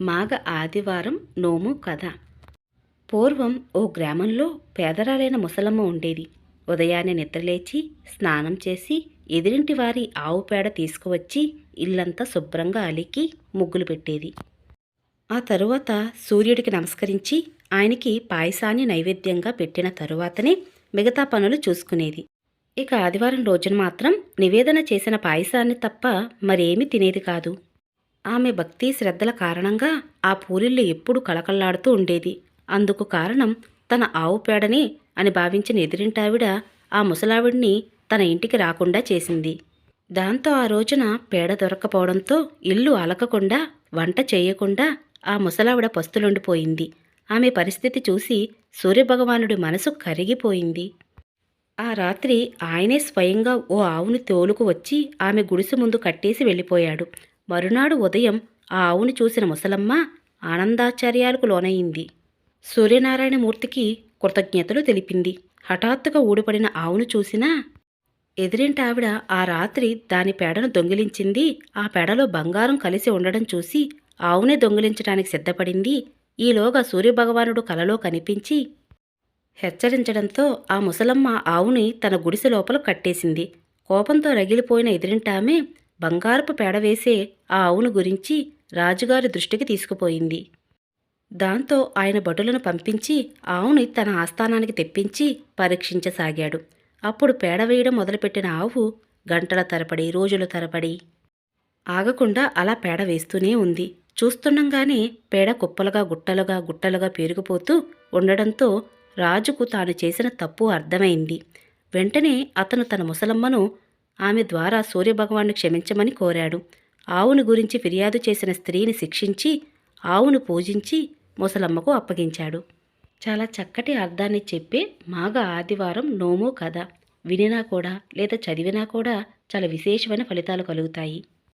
మాఘ ఆదివారం నోము కథ. పూర్వం ఓ గ్రామంలో పేదరాలైన ముసలమ్మ ఉండేది. ఉదయాన్నే నిద్రలేచి స్నానం చేసి ఎదిరింటి వారి ఆవు పేడ తీసుకువచ్చి ఇల్లంతా శుభ్రంగా అలికి ముగ్గులు పెట్టేది. ఆ తరువాత సూర్యుడికి నమస్కరించి ఆయనకి పాయసాన్ని నైవేద్యంగా పెట్టిన తరువాతనే మిగతా పనులు చూసుకునేది. ఇక ఆదివారం రోజున మాత్రం నివేదన చేసిన పాయసాన్ని తప్ప మరేమీ తినేది కాదు. ఆమె భక్తి శ్రద్ధల కారణంగా ఆ పూరిల్లు ఎప్పుడూ కళకళలాడుతూ ఉండేది. అందుకు కారణం తన ఆవు పేడనే అని భావించిన ఎదిరింటావిడ ఆ ముసలావిడిని తన ఇంటికి రాకుండా చేసింది. దాంతో ఆ రోజున పేడ దొరక్కపోవడంతో ఇల్లు అలకకుండా వంట చేయకుండా ఆ ముసలావిడ పస్తులుండిపోయింది. ఆమె పరిస్థితి చూసి సూర్యభగవానుడి మనసు కరిగిపోయింది. ఆ రాత్రి ఆయనే స్వయంగా ఓ ఆవుని తోలుకు వచ్చి ఆమె గుడిసె ముందు కట్టేసి వెళ్ళిపోయాడు. మరునాడు ఉదయం ఆ ఆవుని చూసిన ముసలమ్మ ఆనందాచార్యాలకు లోనయింది. సూర్యనారాయణమూర్తికి కృతజ్ఞతలు తెలిపింది. హఠాత్తుగా ఊడిపడిన ఆవును చూసినా ఎదిరింటి ఆవిడ ఆ రాత్రి దాని పేడను దొంగిలించింది. ఆ పేడలో బంగారం కలిసి ఉండడం చూసి ఆవునే దొంగిలించడానికి సిద్ధపడింది. ఈలోగా సూర్యభగవానుడు కలలో కనిపించి హెచ్చరించడంతో ఆ ముసలమ్మ ఆవుని తన గుడిసె లోపల కట్టేసింది. కోపంతో రగిలిపోయిన ఎదిరింటామె బంగారపు పేడ వేసే ఆ ఆవును గురించి రాజుగారి దృష్టికి తీసుకుపోయింది. దాంతో ఆయన భటులను పంపించి ఆవుని తన ఆస్థానానికి తెప్పించి పరీక్షించసాగాడు. అప్పుడు పేడ వేయడం మొదలుపెట్టిన ఆవు గంటల తరబడి రోజుల తరబడి ఆగకుండా అలా పేడ వేస్తూనే ఉంది. చూస్తుండగానే పేడ కుప్పలుగా గుట్టలుగా గుట్టలుగా పేరుకుపోతూ ఉండడంతో రాజుకు తాను చేసిన తప్పు అర్థమైంది. వెంటనే అతను తన ముసలమ్మను ఆమె ద్వారా సూర్యభగవాన్ని క్షమించమని కోరాడు. ఆవును గురించి ఫిర్యాదు చేసిన స్త్రీని శిక్షించి ఆవును పూజించి ముసలమ్మకు అప్పగించాడు. చాలా చక్కటి అర్థాన్ని చెప్పే మాఘ ఆదివారం నోము కథ. వినినా కూడా లేదా చదివినా కూడా చాలా విశేషమైన ఫలితాలు కలుగుతాయి.